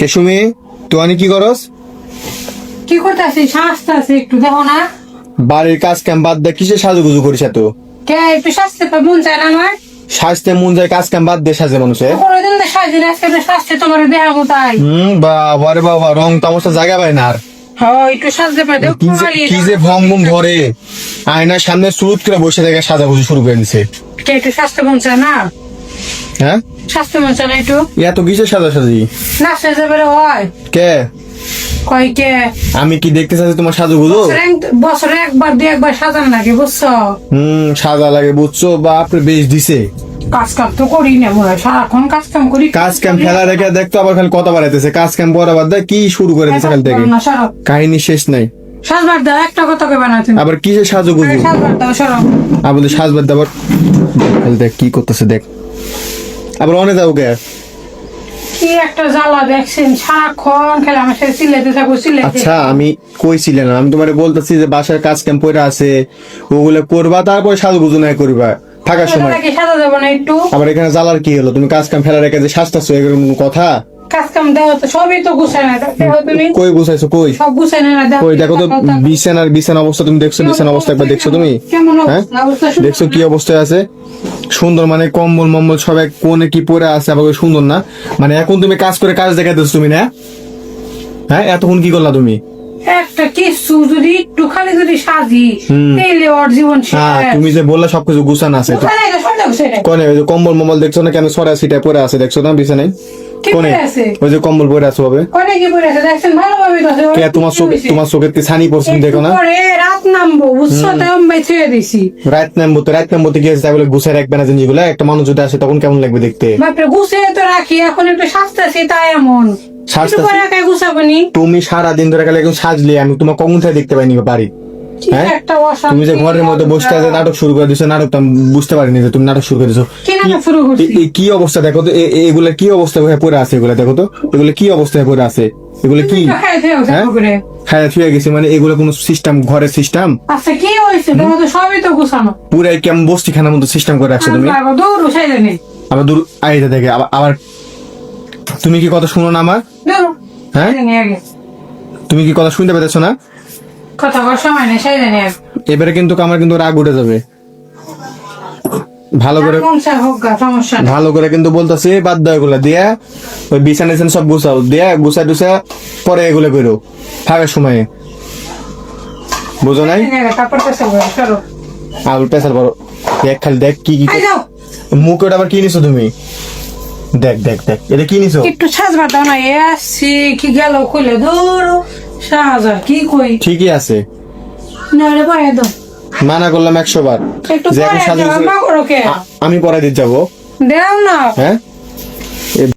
কেশুমি তুই কি করস? কি করতেছি শ্বাসটা আছে একটু দেখো না। বাড়ির কাজ কাম বাদ দে কিসে সাজুগুজু করিস এত? কে একটু স্বাস্থ্য পা মন চায় না আমার। স্বাস্থ্যে মন যায় কাজ কাম বাদ দে সাজে মানুষে। কোনোদিন তো সাজি না আজকে তো স্বাস্থ্য তোমার দেহা মতাই। হুম বাবা রে বাবা রং তামসা জায়গা পায় না আর। হ্যাঁ কি যে কি ভং ভং ধরে। আয়নার সামনে সুরুত করে বসে থেকে সাজাগুজু শুরু করে দিছে। কে একটু স্বাস্থ্য মন চায় না? হ্যাঁ? স্বাস্থ্য মন চায় না একটু সাজা সাজি না সাজতে পারে হয়। কে? কয় কে? আমি কি দেখতে চাচ্ছি তোমার সাজুগুজু? বছরে বছরে একবার দুই একবার সাজান লাগে বুঝছ? হুম সাজা লাগে বুঝছ? বেশ দিছে। কাজ কাম তো করি না মনে হয় সারাক্ষণ কাজ কাম করি। কাজ কাম ফেলা রেখে দেখতো আবার খালি কথা বাড়াইতেছে। কাজ কাম পরে বাদ দেয় কি শুরু করে দিছে খালি থেকে কাহিনী শেষ নাই। সাজবার দাও একটা কথা কবে না তুমি। আবার কিসে সাজবার দাও দাবার দেখ কি করতেছে দেখ। আবার অনেক যাও কে কি একটা জ্বালা দেখছেন? সারাক্ষণ খেলে আমার সাথে সিলেতে আচ্ছা আমি কইছিলাম আমি তোমার বলতেছি যে বাসার কাজ কাম পড়ে আছে ওগুলো করবা তারপর সাজগুজু নাই করবা থাকার সময়। সাজা যাব না একটু। আবার এখানে জ্বালার কি হলো? তুমি কাজ কাম ফেলা রেখে যে সাজতেছো এরকম কথা? কাজ কাম দেওয়া তো সবই তো গুছায় না দেখো তুমি। কই গুছাইছো কই? সব গুছায় না দেখো কই দেখো তো বিছানার বিছানা অবস্থা তুমি দেখছ বিছানা অবস্থা একবার দেখছ তুমি? কেমন হ্যাঁ? অবস্থা দেখছ কি অবস্থায় আছে? সুন্দর মানে কম্বল মম্বল সব এক কোণে কি পরে আছে আবার সুন্দর না। মানে এখন তুমি কাজ করে কাজ দেখাতেছো তুমি না? হ্যাঁ এতক্ষণ কি করলা তুমি? একটা কিছু যদি একটু খালি যদি সাজি হুম। ওর জীবন তুমি যে বললে সবকিছু গুছান আছে। কোনে কম্বল মম্বল দেখছ না কেন? সরা সিটা পরে আছে দেখছ না? বিছানায়? কোনে? আছে? ওই যে কম্বল পরে আছে হবে কোনে কি পরে আছে? দেখছেন ভালোভাবে তো আছে। কে তোমার চোখে তোমার চোখে কি ছানি পড়ছে দেখো না? পরে রাত নামবো বুঝছ তাই আমি ছেড়ে দিছি। রাত নামবো তো রাত নামবো তো কি আছে তাই বলে গুছাই রাখবে না জিনিসগুলো। একটা মানুষ যদি আসে তখন কেমন লাগবে দেখতে? বাপরে গুছিয়ে তো রাখি এখন একটু সাজতেছি তাই এমন। তুমি সারা দিন ধরে গেলে সাজলে আমি তোমার কখন থেকে দেখতে পাইনি বাড়ি। হ্যাঁ? তুমি যে ঘরের মধ্যে বসতে আছে নাটক শুরু করে দিছো নাটক তো আমি বুঝতে পারিনি যে তুমি নাটক শুরু করে দিছো। কি অবস্থা দেখো তো এগুলা কি অবস্থা হয়ে পড়ে আছে এগুলা দেখো তো? এগুলো কি অবস্থায় পড়ে আছে? এগুলো কি? হ্যাঁ? করে। হ্যাঁ ছুঁয়ে গেছে মানে এগুলো কোনো সিস্টেম ঘরের সিস্টেম আচ্ছা কি হয়েছে? তোমার তো সবই তো গুছানো। পুরাই কেমন বস্তিখানার মতো সিস্টেম করে রাখছো তুমি? দৌড়ো সাইডে আবার দূর আইতে দেখে আবার আবার তুমি কি কথা শুনো না আমার? হ্যাঁ? তুমি কি কথা শুনতে পেতেছো না? কথা কর সময় নেই এবারে কিন্তু আমার কিন্তু রাগ উঠে যাবে। ভালো করে ভালো করে কিন্তু বলতেছি বাদ দাও এগুলো দিয়া ওই বিছানা টিছানা সব গুছাও দিয়া গুছা টুসা পরে এগুলো করো ফাঁকার সময়ে। বুঝো নাই? আলু পেশাল করো দেখ খালি দেখ কি কি মুখে ওটা আবার কি নিছো তুমি? দেখ দেখ দেখ এটা কি নিছো? একটু সাজবার দাও না এ আসছি কি গেল খুলে দৌড়ো কি কই? ঠিকই আছে। দাও। মানা করলাম একশো বার। আমি পরে দিতে যাব। দেও না। হ্যাঁ?